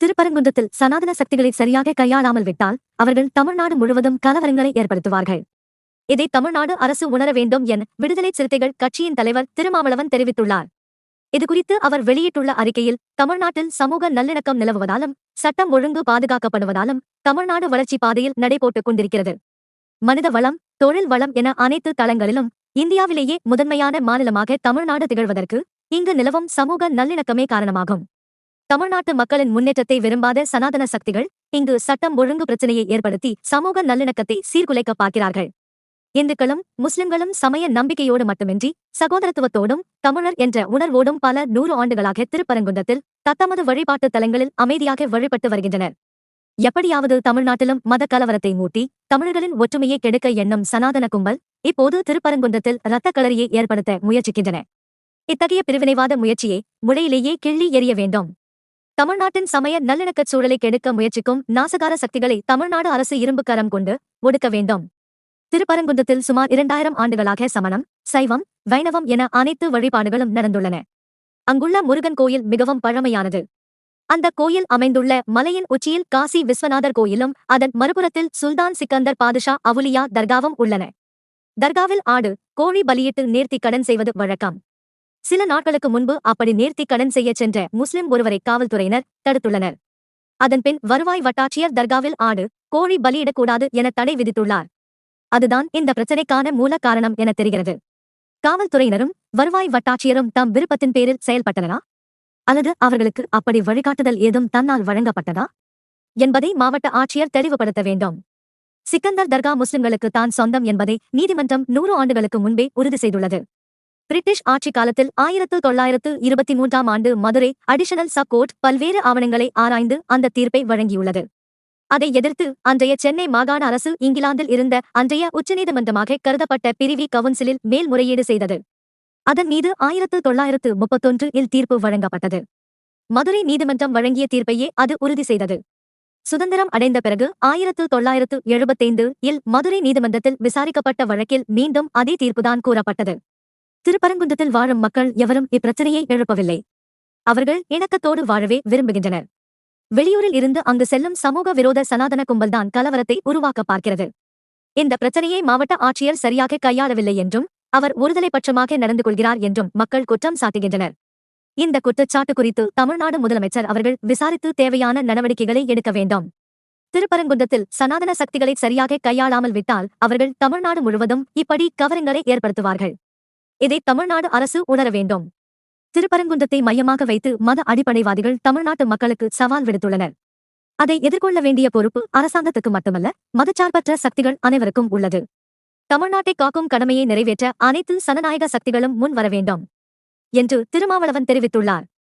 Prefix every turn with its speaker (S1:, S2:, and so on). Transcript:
S1: திருப்பரங்குன்றத்தில் சனாதன சக்திகளை சரியாக கையாளாமல் விட்டால் அவர்கள் தமிழ்நாடு முழுவதும் கலவரங்களை ஏற்படுத்துவார்கள். இதை தமிழ்நாடு அரசு உணர வேண்டும் என விடுதலை சிறுத்தைகள் கட்சியின் தலைவர் திருமாவளவன் தெரிவித்துள்ளார். இதுகுறித்து அவர் வெளியிட்டுள்ள அறிக்கையில் தமிழ்நாட்டில் சமூக நல்லிணக்கம் நிலவுவதாலும் சட்டம் ஒழுங்கு பாதுகாக்கப்படுவதாலும் தமிழ்நாடு வளர்ச்சி பாதையில் நடைபோட்டுக் கொண்டிருக்கிறது. மனித வளம் தொழில் வளம் என அனைத்து தளங்களிலும் இந்தியாவிலேயே முதன்மையான மாநிலமாக தமிழ்நாடு திகழ்வதற்கு இங்கு நிலவும் சமூக நல்லிணக்கமே காரணமாகும். தமிழ்நாட்டு மக்களின் முன்னேற்றத்தை விரும்பாத சனாதன சக்திகள் இங்கு சட்டம் ஒழுங்கு பிரச்சனையை ஏற்படுத்தி சமூக நல்லிணக்கத்தை சீர்குலைக்க பார்க்கிறார்கள். இந்துக்களும் முஸ்லிம்களும் சமய நம்பிக்கையோடு மட்டுமின்றி சகோதரத்துவத்தோடும் தமிழர் என்ற உணர்வோடும் பல நூறு ஆண்டுகளாக திருப்பரங்குன்றத்தில் தத்தமது வழிபாட்டுத் தலங்களில் அமைதியாக வழிபட்டு வருகின்றனர். எப்படியாவது தமிழ்நாட்டிலும் மத கலவரத்தை மூட்டி தமிழர்களின் ஒற்றுமையை கெடுக்க எண்ணும் சனாதன கும்பல் இப்போது திருப்பரங்குன்றத்தில் இரத்த களரியை ஏற்படுத்த முயற்சிக்கின்றன. இத்தகைய பிரிவினைவாத முயற்சியை முளையிலேயே கிள்ளி எறிய வேண்டும். தமிழ்நாட்டின் சமய நல்லிணக்கச் சூழலை கெடுக்க முயற்சிக்கும் நாசகார சக்திகளை தமிழ்நாடு அரசு இரும்பு கரம் கொண்டு ஒடுக்க வேண்டும். திருப்பரங்குன்றத்தில் சுமார் இரண்டாயிரம் ஆண்டுகளாக சமணம் சைவம் வைணவம் என அனைத்து வழிபாடுகளும் நடந்துள்ளன. அங்குள்ள முருகன் கோயில் மிகவும் பழமையானது. அந்த கோயில் அமைந்துள்ள மலையின் உச்சியில் காசி விஸ்வநாதர் கோயிலும் அதன் மறுபுறத்தில் சுல்தான் சிக்கந்தர் பாதுஷா அவுலியா தர்காவும் உள்ளன. தர்காவில் ஆடு கோழி பலியிட்டு நேர்த்தி கடன் செய்வது வழக்கம். சில நாட்களுக்கு முன்பு அப்படி நேர்த்தி கடன் செய்யச் சென்ற முஸ்லிம் ஒருவரை காவல்துறையினர் தடுத்துள்ளனர். அதன்பின் வருவாய் வட்டாட்சியர் தர்காவில் ஆடு கோழி பலியிடக்கூடாது என தடை விதித்துள்ளார். அதுதான் இந்த பிரச்சனைக்கான மூல காரணம் என தெரிகிறது. காவல்துறையினரும் வருவாய் வட்டாட்சியரும் தம் விருப்பத்தின் பேரில் செயல்பட்டனரா? அல்லது அவர்களுக்கு அப்படி வழிகாட்டுதல் ஏதும் தன்னால் வழங்கப்பட்டதா? என்பதை மாவட்ட ஆட்சியர் தெளிவுபடுத்த வேண்டும். சிக்கந்தர் தர்கா முஸ்லிம்களுக்கு தான் சொந்தம் என்பதை நீதிமன்றம் நூறு ஆண்டுகளுக்கு முன்பே உறுதி செய்துள்ளது. பிரிட்டிஷ் ஆட்சி காலத்தில் ஆயிரத்து தொள்ளாயிரத்து இருபத்தி மூன்றாம் ஆண்டு மதுரை அடிஷனல் சப் கோர்ட் பல்வேறு ஆவணங்களை ஆராய்ந்து அந்த தீர்ப்பை வழங்கியுள்ளது. அதை எதிர்த்து அன்றைய சென்னை மாகாண அரசு இங்கிலாந்தில் இருந்த அன்றைய உச்சநீதிமன்றமாக கருதப்பட்ட பிரிவி கவுன்சிலில் மேல்முறையீடு செய்தது. அதன் மீது ஆயிரத்து தொள்ளாயிரத்து முப்பத்தொன்று இல் தீர்ப்பு வழங்கப்பட்டது. மதுரை நீதிமன்றம் வழங்கிய தீர்ப்பையே அது உறுதி செய்தது. சுதந்திரம் அடைந்த பிறகு ஆயிரத்து தொள்ளாயிரத்து எழுபத்தைந்து இல் மதுரை நீதிமன்றத்தில் விசாரிக்கப்பட்ட வழக்கில் மீண்டும் அதே தீர்ப்புதான் கூறப்பட்டது. திருப்பரங்குன்றத்தில் வாழும் மக்கள் எவரும் இப்பிரச்சனையை எழுப்பவில்லை. அவர்கள் இணக்கத்தோடு வாழவே விரும்புகின்றனர். வெளியூரில் இருந்து அங்கு செல்லும் சமூக விரோத சனாதன கும்பல்தான் கலவரத்தை உருவாக்க பார்க்கிறது. இந்த பிரச்சனையை மாவட்ட ஆட்சியர் சரியாக கையாளவில்லை என்றும் அவர் ஒருதலை பட்சமாக நடந்து கொள்கிறார் என்றும் மக்கள் குற்றம் சாட்டுகின்றனர். இந்த குற்றச்சாட்டு குறித்து தமிழ்நாடு முதலமைச்சர் அவர்கள் விசாரித்து தேவையான நடவடிக்கைகளை எடுக்க வேண்டும். திருப்பரங்குன்றத்தில் சனாதன சக்திகளை சரியாக கையாளாமல் விட்டால் அவர்கள் தமிழ்நாடு முழுவதும் இப்படி கவரங்களை ஏற்படுத்துவார்கள். இதை தமிழ்நாடு அரசு உணர வேண்டும். திருப்பரங்குன்றத்தை மையமாக வைத்து மத அடிப்படைவாதிகள் தமிழ்நாட்டு மக்களுக்கு சவால் விடுத்துள்ளனர். அதை எதிர்கொள்ள வேண்டிய பொறுப்பு அரசாங்கத்துக்கு மட்டுமல்ல மதச்சார்பற்ற சக்திகள் அனைவருக்கும் உள்ளது. தமிழ்நாட்டை காக்கும் கடமையை நிறைவேற்ற அனைத்து சனநாயக சக்திகளும் முன் வர வேண்டும். என்று திருமாவளவன் தெரிவித்துள்ளார்.